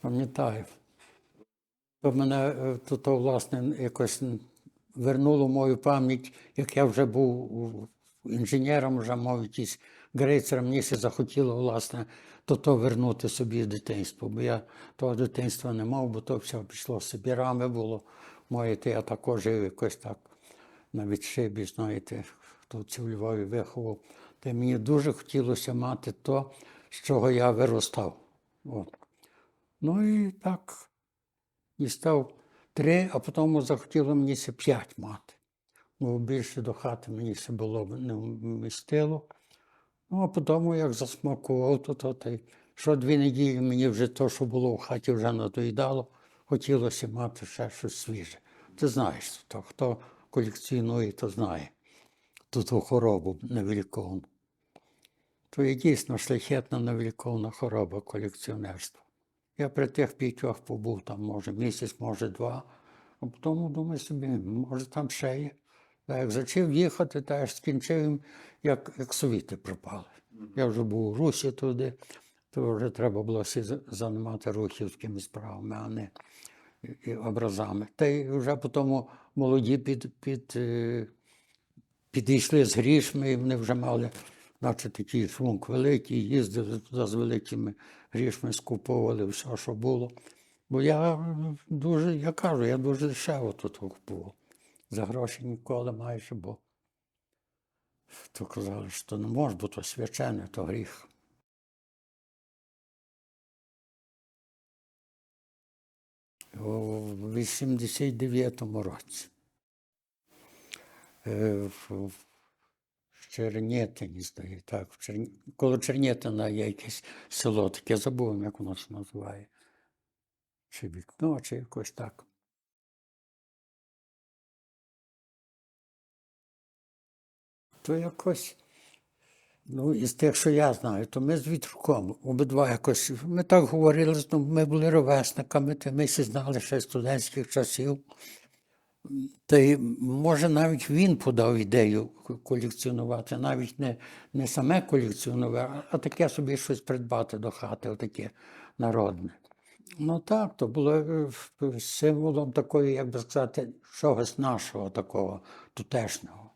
Пам'ятаю. То мене е, то, то, власне, якось вернуло мою пам'ять, як я вже був інженером, вже мав якийсь мені ще захотіло, власне, то, то вернути собі дитинство. Бо я того дитинства не мав, бо то все пішло Сибірами було. Моє, я також жив якось так на відшибі, знаєте, хто в Львові виховав. Та мені дуже хотілося мати то, з чого я виростав. От. Ну і так дістав три, а потім захотіло мені ще п'ять мати. Бо більше до хати мені ще було не вмістило. Ну, а потім, як засмакував, то, то, то й що дві неділі мені вже то, що було в хаті, вже надоїдало, хотілося мати ще щось свіже. Ти знаєш, то, хто колекціонує, то знає ту, ту хворобу невиліковну. То є дійсно шляхетна невиліковна хвороба колекціонерства. Я при тих п'ятьох побув там, може, місяць, може, два, а потім думаю собі, може, там ще є. Та як зачав їхати, та аж скінчив, як, як совіти пропали. Я вже був у Русі туди, то вже треба було всі займати рухівськими справами, а не і образами. Та й вже потім молоді під, під, е, підійшли з грішми, і вони вже мали, наче такий шлунг великий, їздили туди з великими грішми, скуповували все, що було. Бо я е, дуже, я кажу, я дуже дешево тут купував. За гроші ніколи майже, бо то казали, що не може, бо то свячене, то гріх. У 89-му році. Чернєтині, здається, так, в Черні... коло Чернєтина є якесь село, таке забув, як воно це називає. Чи вікно, чи якось так. То якось, ну, із тих, що я знаю, то ми з Вітруком обидва якось, ми так говорили, ми були ровесниками, ми всі знали ще студентських часів. Та й може навіть він подав ідею колекціонувати, навіть не, не саме колекціонувати, а таке собі щось придбати до хати, отаке народне. Ну так, то було е, символом такої, як би сказати, чогось нашого такого тутешнього.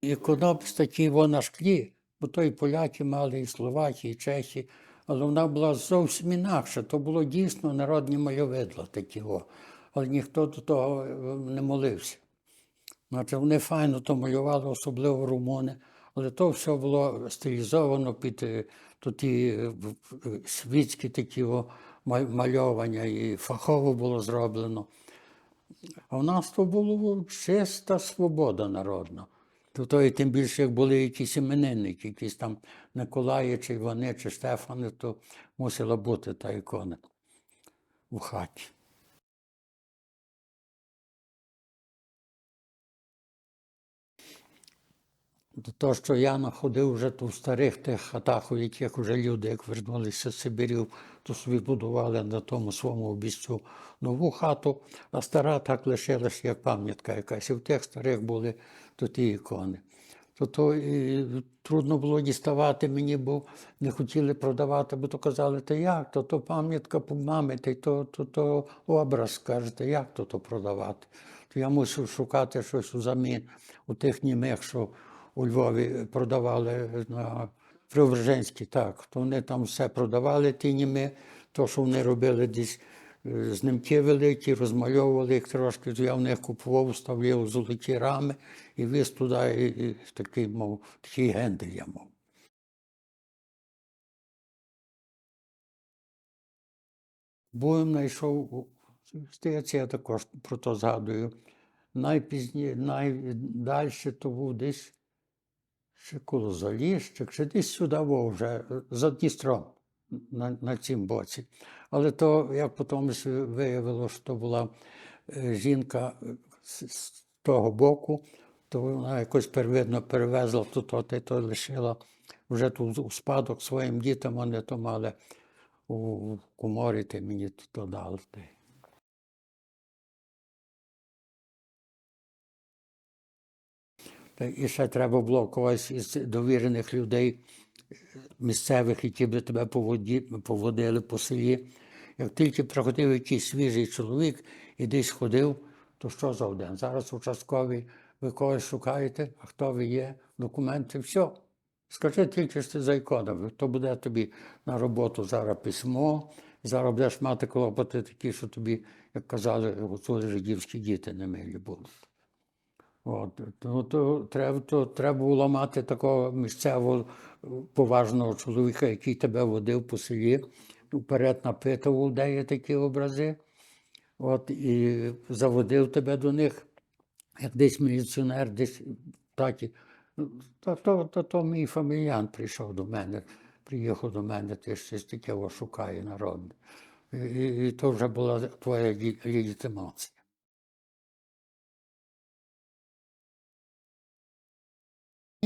Іконопис такий во на шклі, бо то і поляки мали, і словаки, і чехи, але вона була зовсім інакша. То було дійсно народні мальовидла такі, але ніхто до того е, не молився. Значить, вони файно то малювали, особливо румуни, але то все було стилізовано під е, то ті е, світські такі мальовання, і фахово було зроблено. А в нас то була чиста свобода народна. То, то і тим більше, як були якісь іменинники, якісь там Николаї, чи Івани, чи Штефани, то мусила бути та ікона в хаті. Того, що я находив вже в старих тих хатах, у яких вже люди, як вернулися з Сибірів, то собі будували на тому своєму обіцю нову хату, а стара так лишилась, як пам'ятка якась. І в тих старих були то ті ікони. То, то трудно було діставати мені, бо не хотіли продавати, бо то казали, та як, то, то пам'ятка по мамі, то, то, то образ, скажете, як то, то продавати. То я мусив шукати щось взамін у тих німих, що у Львові продавали на Преображенській, так. То вони там все продавали, ті німи, то, що вони робили десь е, знімки великі, розмальовували їх трошки, я в них купував, вставляв у золоті рами і віз туди і, і такий, мов, такий гендель я мав. Буєм знайшов, здається, я також про то згадую. Найпізніше, найдальше то був десь ще коло Заліщик, чи десь сюди вже, е, за Дністром, на, на цім боці. Але то, як потім виявилося, що то була е, жінка е, з, того боку, то вона якось первинно перевезла тут, та й то лишила вже тут у спадок своїм дітям, вони то мали у коморі, ти мені то дали. І ще треба було когось із довірених людей місцевих, які би тебе поводили по селі. Як тільки приходив якийсь свіжий чоловік і десь ходив, то що за один? Зараз участковий, ви когось шукаєте, а хто ви є, документи, все. Скажи тільки, що ти за іконами, то буде тобі на роботу зараз письмо, зараз будеш мати клопоти такі, що тобі, як казали, гуцули жидівські діти не милі будуть. От, то, то, треба, то треба було мати такого місцевого е, поважного чоловіка, який тебе водив по селі, вперед напитував, де є такі образи. От, і заводив тебе до них, як десь міліціонер, десь такі. Ну, То, то, то, то мій фамільян прийшов до мене, приїхав до мене, ти щось таке шукає народ. І, і, і то вже була твоя легітимація.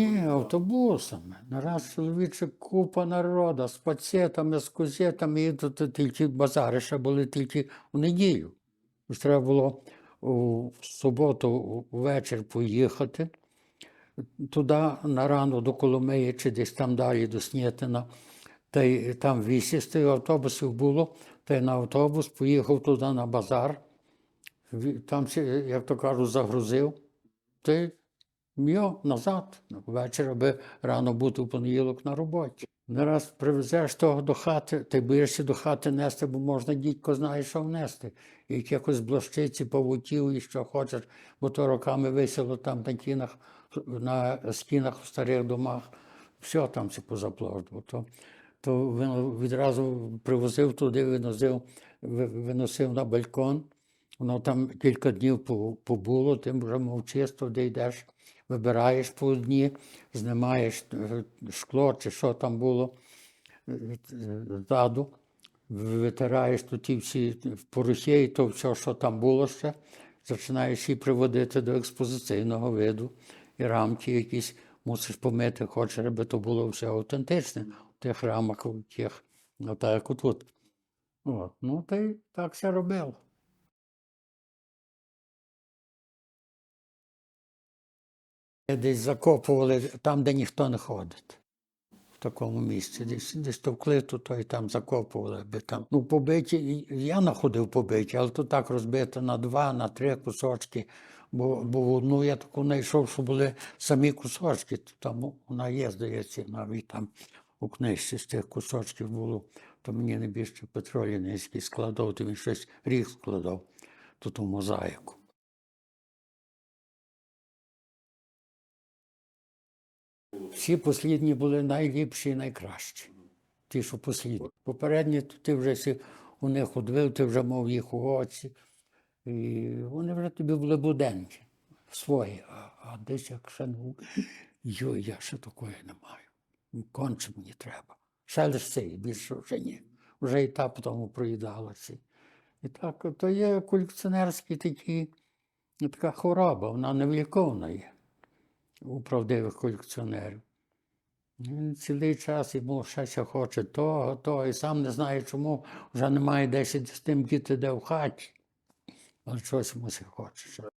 Ні, автобусами. Нараз чоловіче купа народу з пацієтами, з кузетами, і тут тільки базари ще були тільки у неділю. Треба було у суботу ввечір поїхати туди на рану до Коломиї чи десь там далі до Снєтина. Та й там вісісти автобусів було, та й на автобус поїхав туди на базар. Там, як то кажуть, загрузив. Та й Йо, назад, ввечері, аби рано бути в понеділок на роботі. Не раз привезеш того до хати, ти боїшся до хати нести, бо можна дідько знає, що внести. І якихось блощиці, павутів і що хочеш, бо то роками висіло там на кінах, на стінах в старих домах. Все там це позаплажувало. То, то він відразу привозив туди, виносив, виносив на балькон. Воно там кілька днів побуло, ти вже мов чисто, де йдеш, вибираєш по одні, знімаєш е, шкло чи що там було е, ззаду, витираєш тут ті всі порохи і то все, що там було ще, починаєш її приводити до експозиційного виду. І рамки якісь мусиш помити, хочеш, аби то було все автентичне в тих рамах, у тих, ну, так як отут. От. Ну, й так все робив. Десь закопували там, де ніхто не ходить. В такому місці. Десь, десь товкли, то, то і там закопували. Аби там. Ну, побиті, я знаходив побиті, але то так розбито на два, на три кусочки. Бо, бо одну я таку знайшов, що були самі кусочки. Там вона є, здається, навіть там у книжці з тих кусочків було. То мені найбільше Петро Лінецький складав, то він щось ріг складав, тут у мозаїку. Всі послідні були найліпші і найкращі. Ті, що послідні. Попередні, то ти вже сі у них удвив, ти вже мав їх у оці. І вони вже тобі були буденні, свої. А, а десь як ще ну, йой, я ще такої не маю. Конче мені треба. Ще лише цей, більше вже ні. Вже і та тому проїдалася. І так, то є колекціонерські такі, така хвороба, вона невліковна є у правдивих колекціонерів. Він цілий час йому ще хоче того, того, і сам не знає, чому вже немає 10 з тим діти де в хаті. Але щось йому ще хоче.